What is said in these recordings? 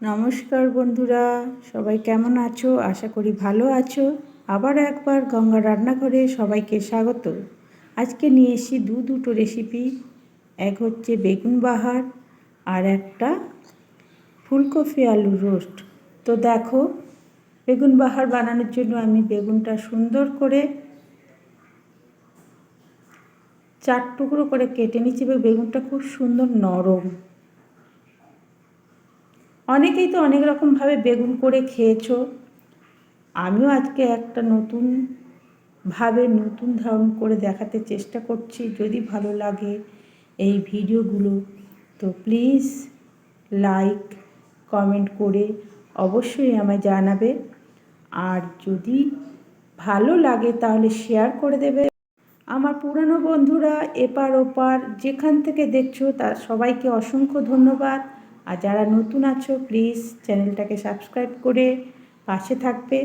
নমস্কার বন্ধুরা, সবাই কেমন আছো? আশা করি ভালো আছো। আবার একবার গঙ্গা রান্নাঘরে সবাইকে স্বাগত। আজকে নিয়ে এসি দু দুটো রেসিপি এক হচ্ছে বেগুন বাহার আর একটা ফুলকপি আলু রোস্ট তো দেখো, বেগুন বাহার বানানোর জন্য আমি বেগুনটা সুন্দর করে চার টুকরো করে কেটে নিচ্ছি বেগুনটা খুব সুন্দর নরম। অনেকেই তো অনেক রকমভাবে বেগুন করে খেয়েছো। আমিও আজকে একটা নতুন ভাবে নতুন ধরন করে দেখাতে চেষ্টা করছি, যদি ভালো লাগে এই ভিডিওগুলো। তো প্লিজ লাইক কমেন্ট করে অবশ্যই আমায় জানাবে। আর যদি ভালো লাগে তাহলে শেয়ার করে দেবে। আমার পুরানো বন্ধুরা এপার ওপার যেখান থেকে দেখছ, তার সবাইকে অসংখ্য ধন্যবাদ। আর যারা নতুন আছো প্লিজ চ্যানেলটাকে সাবস্ক্রাইব করে পাশে থাকবে।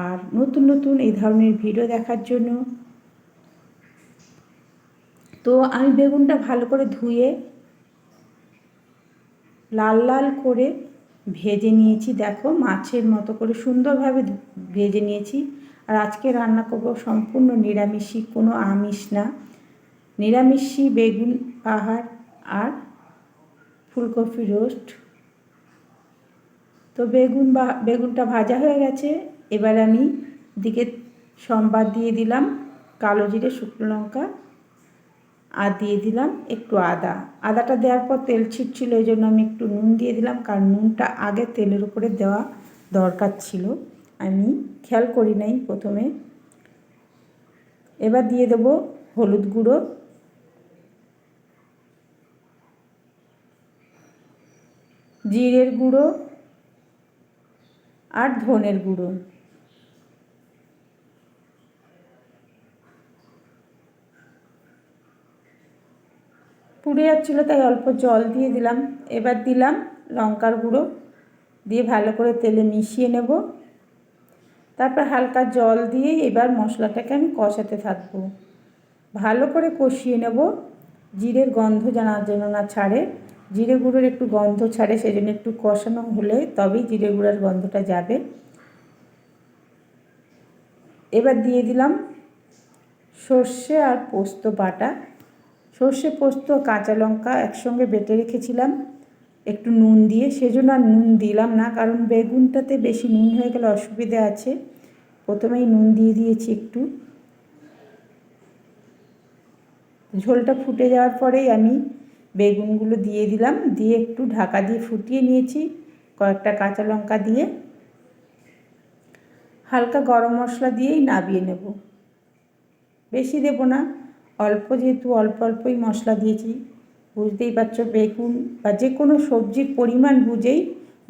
আর নতুন নতুন এই ধরনের ভিডিও দেখার জন্য। তো আমি বেগুনটা ভালো করে ধুয়ে লাল লাল করে ভেজে নিয়েছি। দেখো, মাছের মতো করে সুন্দরভাবে ভেজে নিয়েছি। আর আজকে রান্না করব সম্পূর্ণ নিরামিষই, কোনো আমিষ না। নিরামিষই বেগুন পাহাড় আর ফুলকপি রোস্ট তো বেগুন বা, বেগুনটা ভাজা হয়ে গেছে। এবার আমি দিকে সম্বাদ দিয়ে দিলাম, কালো জিরে, শুকনো লঙ্কা, আর দিয়ে দিলাম একটু আদা। আদাটা দেওয়ার পর তেল ছিটছিল, এই জন্য আমি একটু নুন দিয়ে দিলাম, কারণ নুনটা আগে তেলের উপরে দেওয়া দরকার ছিল। আমি খেয়াল করি নাই প্রথমে। এবার দিয়ে দেব হলুদ গুঁড়ো জিরের গুঁড়ো আর ধনের গুঁড়ো। পুড়ে যাচ্ছিল তাই অল্প জল দিয়ে দিলাম। এবার দিলাম লঙ্কার গুঁড়ো। দিয়ে ভালো করে তেলে মিশিয়ে নেব। তারপর হালকা জল দিয়ে এবার মশলাটাকে আমি কষাতে থাকব। ভালো করে কষিয়ে নেব। জিরের গন্ধ জানা যেন না ছাড়ে। জিরে গুঁড়োর একটু গন্ধ ছাড়ে সেই জন্য একটু কষানো হলে তবেই জিরে গুঁড়োর গন্ধটা যাবে। এবার দিয়ে দিলাম সর্ষে আর পোস্ত বাটা। সর্ষে, পোস্ত, কাঁচা লঙ্কা একসঙ্গে বেটে রেখেছিলাম, একটু নুন দিয়ে। সেজন্য আর নুন দিলাম না, কারণ বেগুনটাতে বেশি নুন হয়ে গেলে অসুবিধে আছে। প্রথমেই নুন দিয়ে দিয়েছি একটু। ঝোলটা ফুটে যাওয়ার পরেই আমি বেগুনগুলো দিয়ে দিলাম, দিয়ে একটু ঢাকা দিয়ে ফুটিয়ে নিয়েছি, কয়েকটা কাঁচা লঙ্কা দিয়ে। হালকা গরম মশলা দিয়েই নাবিয়ে নেব। বেশি দেব না, অল্প যেহেতু অল্প অল্পই মশলা দিয়েছি। বুঝতেই পারছ, বেগুন বা যে কোনো সবজির পরিমাণ বুঝেই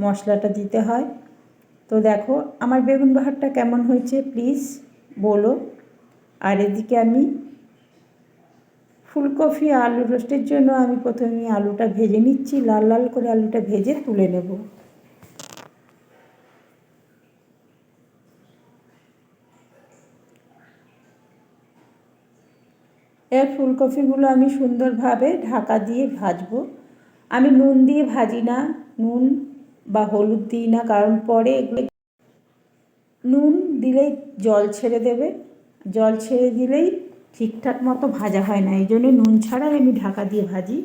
মশলাটা দিতে হয়। তো দেখো, আমার বেগুন বাহারটা কেমন হয়েছে, প্লিজ বলো। আর এদিকে আমি ফুলকপি, আলু রোস্টের জন্য আমি প্রথমে আলুটা ভেজে নিচ্ছি, লাল লাল করে আলুটা ভেজে তুলে নেব। এর ফুলকপিগুলো আমি সুন্দরভাবে ঢাকা দিয়ে ভাজবো। আমি নুন দিয়ে ভাজি না, নুন বা হলুদ দিই না, কারণ পরে এগুলো নুন দিলেই জল ছেড়ে দেবে। জল ছেড়ে দিলেই ঠিকঠাক মতো ভাজা হয় না এই জন্য নুন ছাড়াই আমি ঢাকা দিয়ে ভাজি।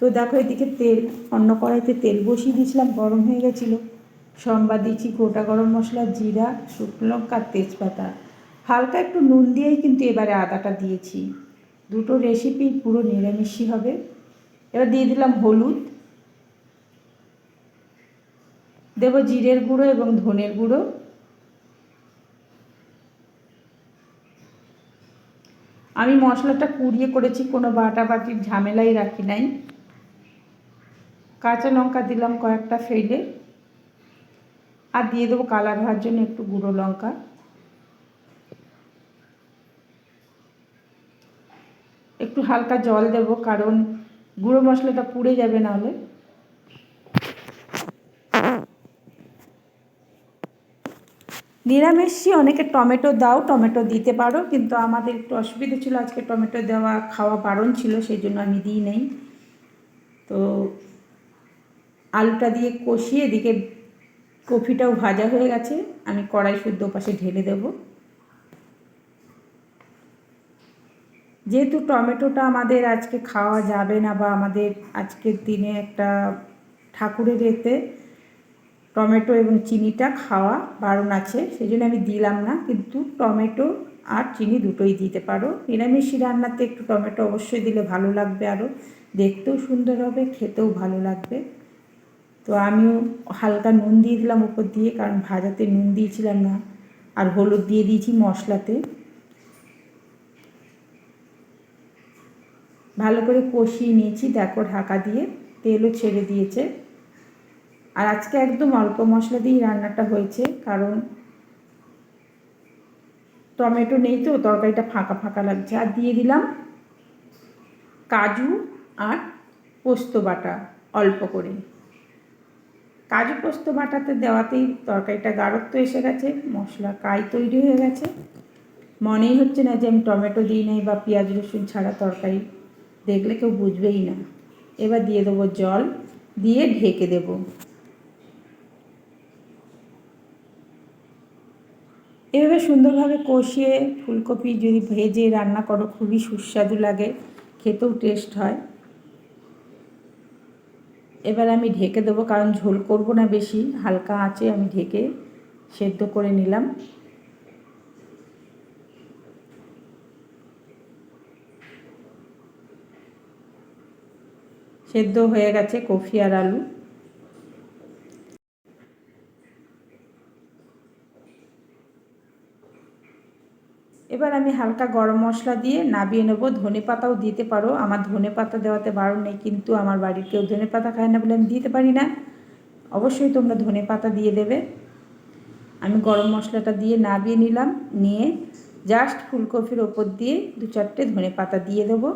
তো দেখো এদিকে তেল, অন্য কড়াইতে তেল বসিয়ে দিয়েছিলাম, গরম হয়ে গেছিল। সম্বাদ দিয়েছি গোটা গরম মশলা, জিরা, শুকনো লঙ্কা, তেজপাতা। হালকা একটু নুন দিয়েই কিন্তু এবারে আদাটা দিয়েছি। দুটো রেসিপি পুরো নিরামিষই হবে। এবার দিয়ে দিলাম হলুদ। দেব জিরের গুঁড়ো এবং ধনের গুঁড়ো। আমি মশলাটা কুড়িয়ে করেছি, কোনো বাটা বাটির ঝামেলাই রাখি নাই। কাঁচা লঙ্কা দিলাম কয়েকটা ফেলে আর দিয়ে দেবো কালার হওয়ার জন্য একটু গুঁড়ো লঙ্কা। একটু হালকা জল দেব, কারণ গুঁড়ো মশলাটা পুড়ে যাবে নাহলে। নিরামিষই অনেকে টমেটো দাও, টমেটো দিতে পারো, কিন্তু আমাদের একটু অসুবিধা ছিল, আজকে টমেটো দেওয়া খাওয়া বারণ ছিল, সেই জন্য আমি দিই নেই। তো আলুটা দিয়ে কষিয়ে এদিকে কফিটাও ভাজা হয়ে গেছে, আমি কড়াই শুদ্ধ পাশে ঢেলে দেব। যেহেতু টমেটোটা আমাদের আজকে খাওয়া যাবে না বা আমাদের আজকের দিনে একটা ঠাকুরের এতে টমেটো এবং চিনিটা খাওয়া বারণ আছে সেই জন্য আমি দিলাম না। কিন্তু টমেটো আর চিনি দুটোই দিতে পারো। নিরামিষি রান্নাতে একটু টমেটো অবশ্যই দিলে ভালো লাগবে আরও দেখতেও সুন্দর হবে, খেতেও ভালো লাগবে। তো আমিও হালকা নুন দিয়ে দিলাম উপর দিয়ে, কারণ ভাজাতে নুন দিয়েছিলাম না। আর হলুদ দিয়ে দিয়েছি মশলাতে। ভালো করে কষিয়ে নিয়েছি, দেখো ঢাকা দিয়ে। তেলও ছেড়ে দিয়েছে। আর আজকে একদম অল্প মশলা দিয়েই রান্নাটা হয়েছে, কারণ টমেটো নেই তো, তরকারিটা ফাঁকা ফাঁকা লাগছে। আর দিয়ে দিলাম কাজু আর পোস্ত বাটা, অল্প করে। কাজু পোস্ত বাটাতে দেওয়াতেই তরকারিটা গাঢ়ত্ব এসে গেছে, মশলা কাই তৈরি হয়ে গেছে। মনেই হচ্ছে না যে আমি টমেটো দিই নাই বা পেঁয়াজ রসুন ছাড়া তরকারি, দেখলে কেউ বুঝবেই না। এবার দিয়ে দেবো জল, দিয়ে ঢেকে দেবো। এভাবে সুন্দরভাবে কষিয়ে ফুলকপি যদি ভেজে রান্না করো, খুবই সুস্বাদু লাগে, খেতেও টেস্ট হয়। এবার আমি ঢেকে দেবো, কারণ ঝোল করব না বেশি, হালকা আঁচে আমি ঢেকে সেদ্ধ করে নিলাম। সেদ্ধ হয়ে গেছে কফি আর আলু। এবার আমি হালকা গরম মশলা দিয়ে নাবিয়ে নেব। ধনে পাতাও দিতে পারো। আমার ধনে পাতা দেওয়াতে বারণ নেই, কিন্তু আমার বাড়ির কেউ ধনে পাতা খায় না বলে আমি দিতে পারি না। অবশ্যই তোমরা ধনে পাতা দিয়ে দেবে। আমি গরম মশলাটা দিয়ে নাবিয়ে নিলাম। নিয়ে জাস্ট ফুলকপির ওপর দিয়ে দু চারটে ধনে পাতা দিয়ে দেবো।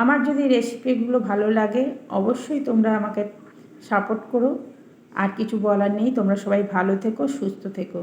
আমার যদি রেসিপিগুলো ভালো লাগে, অবশ্যই তোমরা আমাকে সাপোর্ট করো। আর কিছু বলার নেই, তোমরা সবাই ভালো থেকো, সুস্থ থেকো।